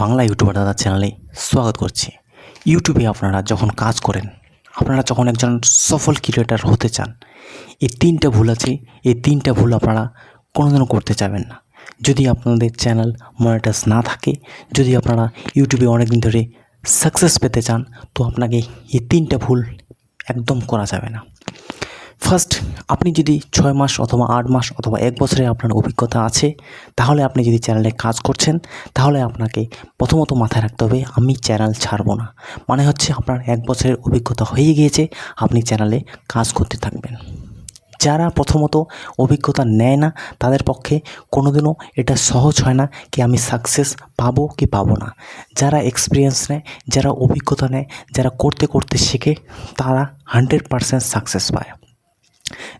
Bangla YouTuber দাদা চ্যানেলে স্বাগত করছি। ইউটিউবে আপনারা যখন কাজ করেন, আপনারা যখন একজন সফল ক্রিয়েটার হতে চান, এই তিনটা ভুল আছে, এই তিনটা ভুল আপনারা কোনোদিনও করতে চাবেন না। যদি আপনাদের চ্যানেল মনিটাইজ না থাকে, যদি আপনারা ইউটিউবে অনেক দিন ধরে সাকসেস পেতে চান, তো আপনাকে এই তিনটা ভুল একদম করা যাবে না। ফার্স্ট আপনি যদি ছয় মাস অথবা আট মাস অথবা এক বছরে আপনার অভিজ্ঞতা আছে, তাহলে আপনি যদি চ্যানেলে কাজ করছেন, তাহলে আপনাকে প্রথমত মাথায় রাখতে হবে, আমি চ্যানেল ছাড়বো না। মানে হচ্ছে আপনার এক বছরের অভিজ্ঞতা হয়ে গিয়েছে, আপনি চ্যানেলে কাজ করতে থাকবেন। যারা প্রথমত অভিজ্ঞতা নেয় না, তাদের পক্ষে কোনোদিনও এটা সহজ হয় না কি আমি সাকসেস পাবো কি পাবো না। যারা এক্সপিরিয়েন্স নেয়, যারা অভিজ্ঞতা নেয়, যারা করতে করতে শেখে, তারা হান্ড্রেড পারসেন্ট সাকসেস পায়।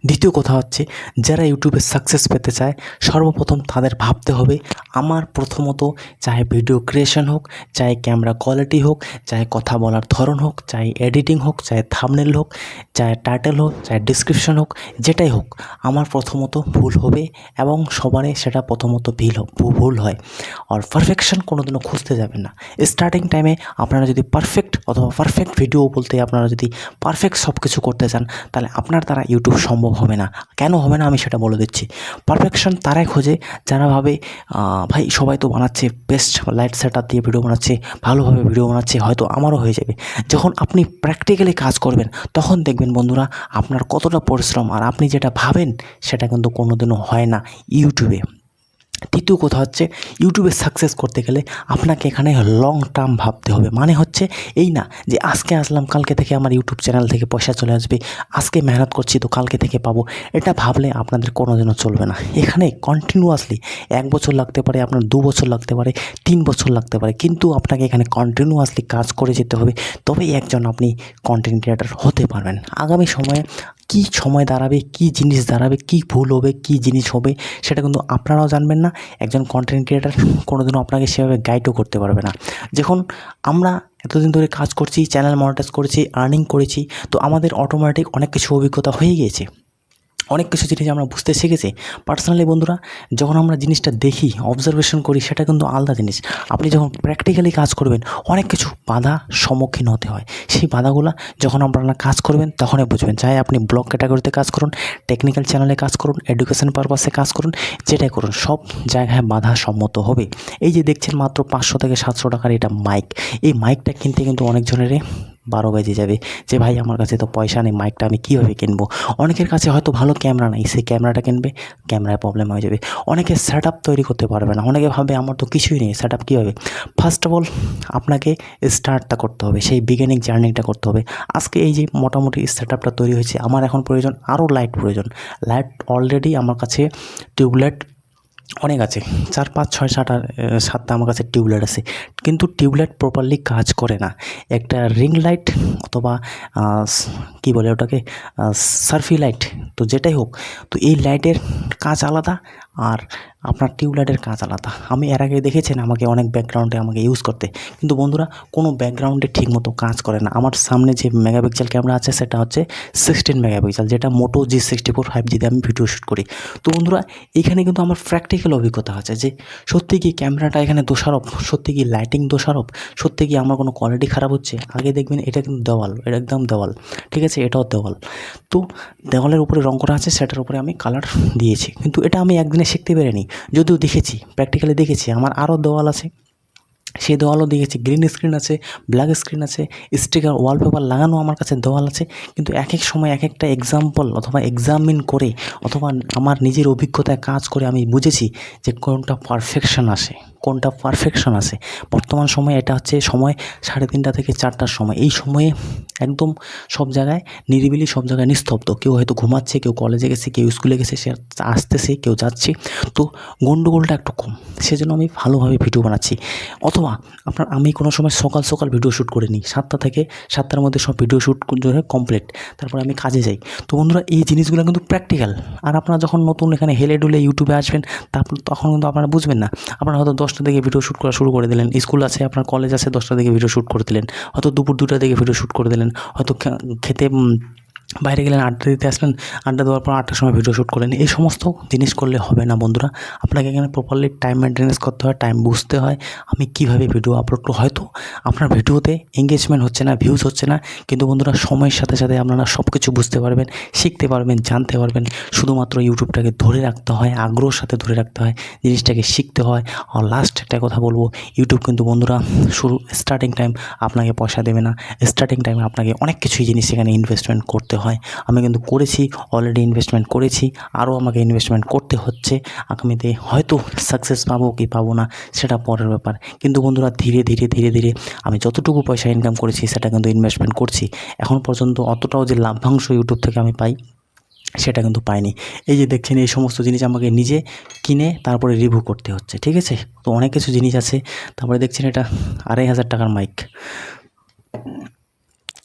দ্বিতীয় কথা হচ্ছে, যারা ইউটিউবে সাকসেস পেতে চায়, সর্বপ্রথম তাদের ভাবতে হবে, আমার প্রথমত চাহে ভিডিও ক্রিয়েশন হোক চাহে ক্যামেরা কোয়ালিটি হোক চাহে কথা বলার ধরন হোক চাহে এডিটিং হোক চাহে থামনেল হোক চাহে টাইটেল হোক চাহে ডিসক্রিপশন হোক, যেটাই হোক, আমার প্রথমত ভুল হবে এবং সবারই সেটা প্রথমত ভিল ভুল হয়। আর পারফেকশন কোনোদিনও খুঁজতে যাবেন না। স্টার্টিং টাইমে আপনারা যদি পারফেক্ট অথবা পারফেক্ট ভিডিও বলতে আপনারা যদি পারফেক্ট সব কিছু করতে চান, তাহলে আপনার দ্বারা ইউটিউব সম্ভব হবে না। কেন হবে না আমি সেটা বলে দিচ্ছি। পারফেকশন তারাই খোঁজে, যারা ভাবে ভাই সবাই তো বানাচ্ছে বেস্ট লাইট সেট দিয়ে ভিডিও বানাচ্ছে, ভালোভাবে ভিডিও বানাচ্ছে, হয়তো আমারও হয়ে যাবে। যখন আপনি প্র্যাকটিক্যালি কাজ করবেন, তখন দেখবেন বন্ধুরা, আপনার কতটা পরিশ্রম আর আপনি যেটা ভাবেন, সেটা কিন্তু কোনোদিনও হয় না। ইউটিউবে তৃতীয় কথা হচ্ছে ইউটিউবে সাকসেস করতে গেলে আপনাকে এখানে লং টার্ম ভাবতে হবে। মানে হচ্ছে এই না যে আজকে আসলাম, কালকে থেকে আমার ইউটিউব চ্যানেল থেকে পয়সা চলে আসবে, আজকে মেহনত করছি তো কালকে থেকে পাবো। এটা ভাবলে আপনাদের কোনো কোনোদিনও চলবে না। এখানে কন্টিনিউয়াসলি এক বছর লাগতে পারে, আপনার দু বছর লাগতে পারে, তিন বছর লাগতে পারে, কিন্তু আপনাকে এখানে কন্টিনিউয়াসলি কাজ করে যেতে হবে। তবেই একজন আপনি কন্টেন্ট ক্রিয়েটার হতে পারবেন। আগামী সময়ে কি সময় দাঁড়াবে, কি জিনিস দাঁড়াবে, কি ভুল হবে, কি জিনিস হবে, সেটা কিন্তু আপনারাও জানবেন না একজন কন্টেন্ট ক্রিয়েটার কোনোদিনও আপনাকে সেভাবে গাইডও করতে পারবে না। যখন আমরা এতদিন ধরে কাজ করছি চ্যানেল মনিটাইজ করেছি আর্নিং করেছি, তো আমাদের অটোমেটিক অনেক কিছু অভিজ্ঞতা হয়ে গিয়েছে। অনেক কিছু জিনিস আমরা বুঝতে শিখেছি। পার্সোনালি বন্ধুরা, যখন আমরা জিনিসটা দেখি অবজারভেশন করি, সেটা কিন্তু আলাদা জিনিস। আপনি যখন প্র্যাকটিক্যালি কাজ করবেন, অনেক কিছু বাধা সম্মুখীন হতে হয়। সেই বাধাগুলো যখন আপনারা কাজ করবেন, তখনই বুঝবেন। চাই আপনি ব্লগ ক্যাটাগরিতে কাজ করুন টেকনিক্যাল চ্যানেলে কাজ করুন এডুকেশন পারপাসে কাজ করুন, যেটাই করুন, সব জায়গায় বাধা সম্মত হবে। এই যে দেখছেন মাত্র পাঁচশো থেকে সাতশো টাকার এটা মাইক এই মাইকটা কিনতে কিন্তু অনেকজনেরই বারো বেজে যাবে। যে ভাই, আমার কাছে তো পয়সা নেই মাইকটা আমি কীভাবে কিনবো? অনেকের কাছে হয়তো ভালো ক্যামেরা নেই, সেই ক্যামেরাটা কিনবে ক্যামেরায় প্রবলেম হয়ে যাবে। অনেকে সেট আপ তৈরি করতে পারবে না, অনেকে ভাবে আমার তো কিছুই নেই সেট আপ কীভাবে? ফার্স্ট অফ অল আপনাকে স্টার্টটা করতে হবে, সেই বিগিনিং জার্নিটা করতে হবে। আজকে এই যে মোটামুটি সেট আপটা তৈরি হয়েছে, আমার এখন প্রয়োজন আরও লাইট প্রয়োজন। লাইট অলরেডি আমার কাছে টিউবলাইট অনেক আছে। চার, পাঁচ, ছয়, সাত সাতটা আমার কাছে টিউবলাইট আছে। কিন্তু টিউবলাইট প্রপারলি কাজ করে না। একটা রিং লাইট অথবা কি বলে ওটাকে? সার্ফি লাইট তো যেটাই হোক, তো এই লাইটের কাজ আলাদা। আর আপনার টিউবলাইটের কাজ আলাদা। আমি এর আগে দেখেছেন আমাকে অনেক ব্যাকগ্রাউন্ডে আমাকে ইউজ করতে। কিন্তু বন্ধুরা, কোনো ব্যাকগ্রাউন্ডে ঠিকমতো কাজ করে না। আমার সামনে যে মেগাপিক্সেল ক্যামেরা আছে, সেটা হচ্ছে সিক্সটিন মেগাপিক্সেল যেটা Moto G sixty four five জিতে আমি ভিডিও শ্যুট করি। তো বন্ধুরা, এখানে কিন্তু আমার প্র্যাকটিক্যাল অভিজ্ঞতা আছে যে, সত্যি কি ক্যামেরাটা এখানে দোষারোপ? সত্যি কি লাইটিং দোষারোপ? সত্যি কি আমার কোনো কোয়ালিটি খারাপ হচ্ছে? আগে দেখবেন এটা কিন্তু দেওয়াল, এটা একদম দেওয়াল। ঠিক আছে? এটাও দেওয়াল। তো দেওয়ালের উপরে রং করা আছে, সেটার উপরে আমি কালার দিয়েছি। কিন্তু এটা আমি একদিনে শিখতে পারিনি। যদিও দেখেছি প্র্যাকটিক্যালি দেখেছি, আমার আরও দেওয়াল আছে। সেই দেওয়ালও দেখেছি গ্রিন স্ক্রিন আছে ব্ল্যাক স্ক্রিন আছে স্টিকার ওয়ালপেপার লাগানো আমার কাছে দেওয়াল আছে। কিন্তু এক এক সময় এক একটা এক্সাম্পল অথবা এক্সামিন করে অথবা আমার নিজের অভিজ্ঞতায় কাজ করে আমি বুঝেছি যে কোনটা পারফেকশন আসে। কোনটা পারফেকশন আসে বর্তমান সময়ে এটা হচ্ছে সময় সাড়ে তিনটা থেকে চারটার সময়। এই সময়ে একদম সব জায়গায় নিরিবিলি, সব জায়গায় নিস্তব্ধ। কেউ হয়তো ঘুমাচ্ছে, কেউ কলেজে গেছে, কেউ স্কুলে গেছে, সে আসতেছে, কেউ যাচ্ছে। তো গন্ডগোলটা একটু কম। সেজন্য আমি ভালোভাবে ভিডিও বানাচ্ছি। অথবা আপনার, আমি কোনো সময় সকাল সকাল ভিডিও শ্যুট করে নিই সাতটা থেকে সাতটার মধ্যে সব ভিডিও শ্যুট করে কমপ্লিট তারপরে আমি কাজে যাই। তো বন্ধুরা, এই জিনিসগুলো কিন্তু প্র্যাকটিক্যাল আর আপনারা যখন নতুন এখানে হেলে ডুলে ইউটিউবে আসবেন তখন কিন্তু আপনারা বুঝবেন না। আপনারা হয়তো দশটা থেকে ভিডিও শ্যুট করা শুরু করে দিলেন। স্কুল আছে, আপনার কলেজ আছে, দশটা থেকে ভিডিও শ্যুট করে দিলেন। হয়তো দুপুর দুটা থেকে ভিডিও শ্যুট করে দিলেন। হয়তো খেতে বাইরে গেলেন, আড্ডা দিতে আসলেন, আড্ডা দেওয়ার পর আটটার সময় ভিডিও শ্যুট করলেন। এই সমস্ত জিনিস করলে হবে না বন্ধুরা। আপনাকে এখানে প্রপারলি টাইম মেনটেন্যান্স করতে হয় টাইম বুঝতে হয়, আমি কীভাবে ভিডিও আপলোড করব। হয়তো আপনার ভিডিওতে এঙ্গেজমেন্ট হচ্ছে না ভিউজ হচ্ছে না, কিন্তু বন্ধুরা সময়ের সাথে সাথে আপনারা সব কিছু বুঝতে পারবেন, শিখতে পারবেন, জানতে পারবেন। শুধুমাত্র ইউটিউবটাকে ধরে রাখতে হয়, আগ্রহের সাথে ধরে রাখতে হয়, জিনিসটাকে শিখতে হয়। আর লাস্ট একটা কথা বলব ইউটিউব কিন্তু বন্ধুরা শুরু স্টার্টিং টাইম আপনাকে পয়সা দেবে না। স্টার্টিং টাইমে আপনাকে অনেক কিছুই জিনিস এখানে ইনভেস্টমেন্ট করতে হয়। আমি কিন্তু করেছি অলরেডি ইনভেস্টমেন্ট করেছি, আরও আমাকে ইনভেস্টমেন্ট করতে হচ্ছে। আগামীতে হয়তো সাকসেস পাবো কি পাবো না, সেটা পরের ব্যাপার। কিন্তু বন্ধুরা, ধীরে ধীরে ধীরে ধীরে আমি যতটুকু পয়সা ইনকাম করেছি, সেটা কিন্তু ইনভেস্টমেন্ট করছি। এখন পর্যন্ত অতটাও যে লাভ্যাংশ ইউটিউব থেকে আমি পাই, সেটা কিন্তু পাইনি। এই যে দেখছেন, এই সমস্ত জিনিস আমাকে নিজে কিনে তারপরে রিভিউ করতে হচ্ছে, ঠিক আছে? তো অনেক কিছু জিনিস আছে। তারপরে দেখছেন এটা আড়াই হাজার টাকার মাইক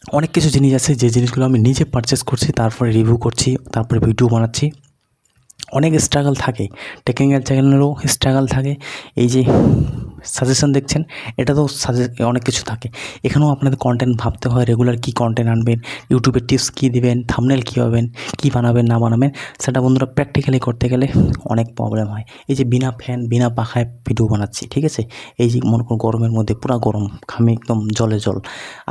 অনেক কিছু জিনিস আছে যে জিনিসগুলো আমি নিজে পারচেস করছি, তারপরে রিভিউ করছি, তারপরে ভিডিও বানাচ্ছি। অনেক স্ট্রাগল থাকে। টেকনিক্যাল চ্যানেলেরও স্ট্রাগল থাকে। এই যে সাজেশন দেখছেন এটা তো সাজে অনেক কিছু থাকে। এখানেও আপনাদের কন্টেন্ট ভাবতে হয় রেগুলার কী কন্টেন্ট আনবেন ইউটিউবের টিপস কী দিবেন থামনেল কী হবেন কী বানাবেন, না বানাবেন, সেটা বন্ধুরা প্র্যাকটিক্যালি করতে গেলে অনেক প্রবলেম হয়। এই যে বিনা ফ্যান বিনা পাখায় ভিডিও বানাচ্ছি, ঠিক আছে? এই যে মনে করুন গরমের মধ্যে পুরো গরম খামে একদম জলে জল।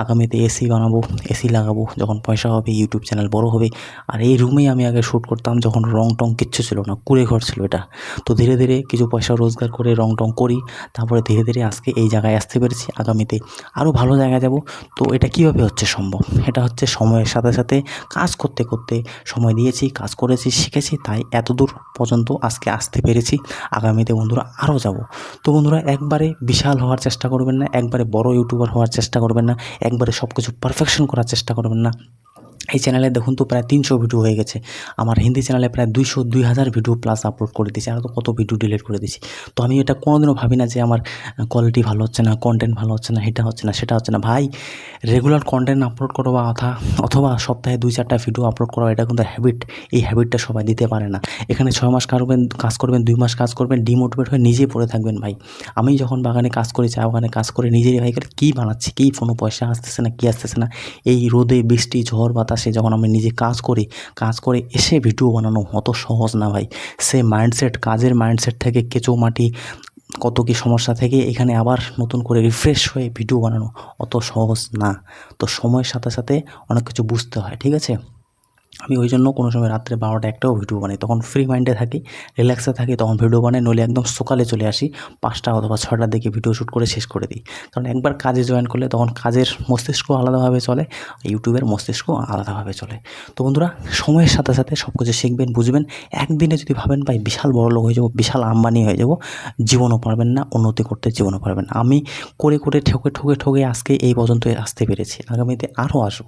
আগামীতে এসি বানাবো এসি লাগাবো, যখন পয়সা হবে ইউটিউব চ্যানেল বড় হবে। আর এই রুমেই আমি আগে শ্যুট করতাম, যখন রং টং কিচ্ছু ছিল না, কুড়ে ঘর ছিল এটা। তো ধীরে ধীরে কিছু পয়সা রোজগার করে রং টং করি, তারপরে ধীরে ধীরে আজকে এই জায়গায় আসতে পেরেছি। আগামীতে আরও ভালো জায়গায় যাব। তো এটা কীভাবে হচ্ছে সম্ভব? এটা হচ্ছে সময়ের সাথে সাথে কাজ করতে করতে সময় দিয়েছি, কাজ করেছি, শিখেছি, তাই এত দূর পর্যন্ত আজকে আসতে পেরেছি। আগামীতে বন্ধুরা আরও যাব। তো বন্ধুরা একবারে বিশাল হওয়ার চেষ্টা করবেন না, একবারে বড় ইউটিউবার হওয়ার চেষ্টা করবেন না, একবারে সব কিছু পারফেকশন করার চেষ্টা করবেন না। এই চ্যানেলে দেখুন তো প্রায় তিনশো ভিডিও হয়ে গেছে। আমার হিন্দি চ্যানেলে প্রায় দুইশো, দুই হাজার ভিডিও প্লাস আপলোড করে দিয়েছি। আর তো কত ভিডিও ডিলিট করে দিয়েছি। তো আমি এটা কোনোদিনও ভাবি না যে আমার কোয়ালিটি ভালো হচ্ছে না কন্টেন্ট ভালো হচ্ছে না, এটা হচ্ছে না, সেটা হচ্ছে না। ভাই রেগুলার কন্টেন্ট আপলোড করো বা অথা অথবা সপ্তাহে দুই, চারটা ভিডিও আপলোড করা, এটা কিন্তু হ্যাবিট এই হ্যাবিটটা সবাই দিতে পারে না। এখানে ছয় মাস করবেন, কাজ করবেন, দুই মাস কাজ করবেন ডিমোটিভেট হয়ে নিজেই পড়ে থাকবেন ভাই। আমি যখন বাগানে কাজ করি, চা বাগানে কাজ করে, নিজেরই ভাই, কী বানাচ্ছি, কী কোনো পয়সা আসতেছে না, কী আসতেছে না, এই রোদে, বৃষ্টি, ঝড়, বাতাসে যখন আমি নিজে কাজ করি, কাজ করে এসে ভিডিও বানানো অত সহজ না ভাই। সে মাইন্ডসেট কাজের মাইন্ডসেট থেকে কেঁচো মাটি, কত কী সমস্যা থেকে এখানে আবার নতুন করে রিফ্রেশ হয়ে ভিডিও বানানো অত সহজ না। তো সময়ের সাথে সাথে অনেক কিছু বুঝতে হয়, ঠিক আছে? আমি ওই জন্য কোনো সময় রাত্রে বারোটা একটাও ভিডিও বানাই। তখন ফ্রি মাইন্ডে থাকি রিল্যাক্সে থাকি, তখন ভিডিও বানাই, নইলে একদম সকালে চলে আসি, পাঁচটা অথবা ছটার দিকে ভিডিও শ্যুট করে শেষ করে দিই। কারণ একবার কাজে জয়েন করলে তখন কাজের মস্তিষ্ক আলাদাভাবে চলে ইউটিউবের মস্তিষ্ক আলাদাভাবে চলে। তো বন্ধুরা, সময়ের সাথে সাথে সব কিছু শিখবেন, বুঝবেন। একদিনে যদি ভাবেন, ভাই, বিশাল বড় লোক হয়ে যাব, বিশাল আম্বানি হয়ে যাব, জীবনও পারবেন না, উন্নতি করতে জীবনও পারবেন আমি করে করে ঠকে ঠকে ঠকে আজকে এই পর্যন্ত আসতে পেরেছি। আগামীতে আরও আসব।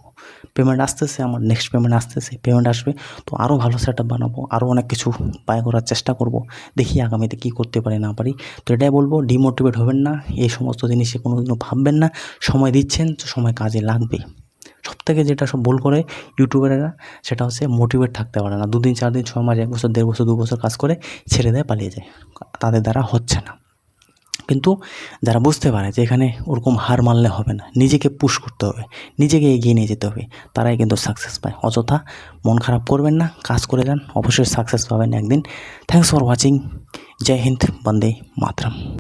পেমেন্ট আসতেছে, আমার নেক্সট পেমেন্ট আসতেছে। পেমেন্ট আসবে, তো আরও ভালো সেট বানাবো আরও অনেক কিছু ব্যয় করার চেষ্টা করব, দেখি আগামীতে কী করতে পারি না পারি। তো এটাই বলব ডিমোটিভেট হবেন না, এই সমস্ত জিনিসে কোনো দিনও ভাববেন না, সময় দিচ্ছেন, তো সময় কাজে লাগবে। সব থেকে যেটা সব ভুল করে ইউটিউবারেরা, সেটা হচ্ছে মোটিভেট থাকতে পারে না। দুদিন চার দিন ছয় মাস, এক বছর, দেড় বছর, দু বছর কাজ করে ছেড়ে দেয়, পালিয়ে যায়। তাদের দ্বারা হচ্ছে না। কিন্তু যারা বুঝতে পারে যে এখানে ওরকম হার মানলে হবে না, নিজেকে পুশ করতে হবে, নিজেকে এগিয়ে নিয়ে যেতে হবে, তারাই কিন্তু সাকসেস পায়। অযথা মন খারাপ করবেন না, কাজ করে যান, অবশ্যই সাকসেস পাবেন একদিন। থ্যাংকস ফর ওয়াচিং জয় হিন্দ, বন্দে মাতরম।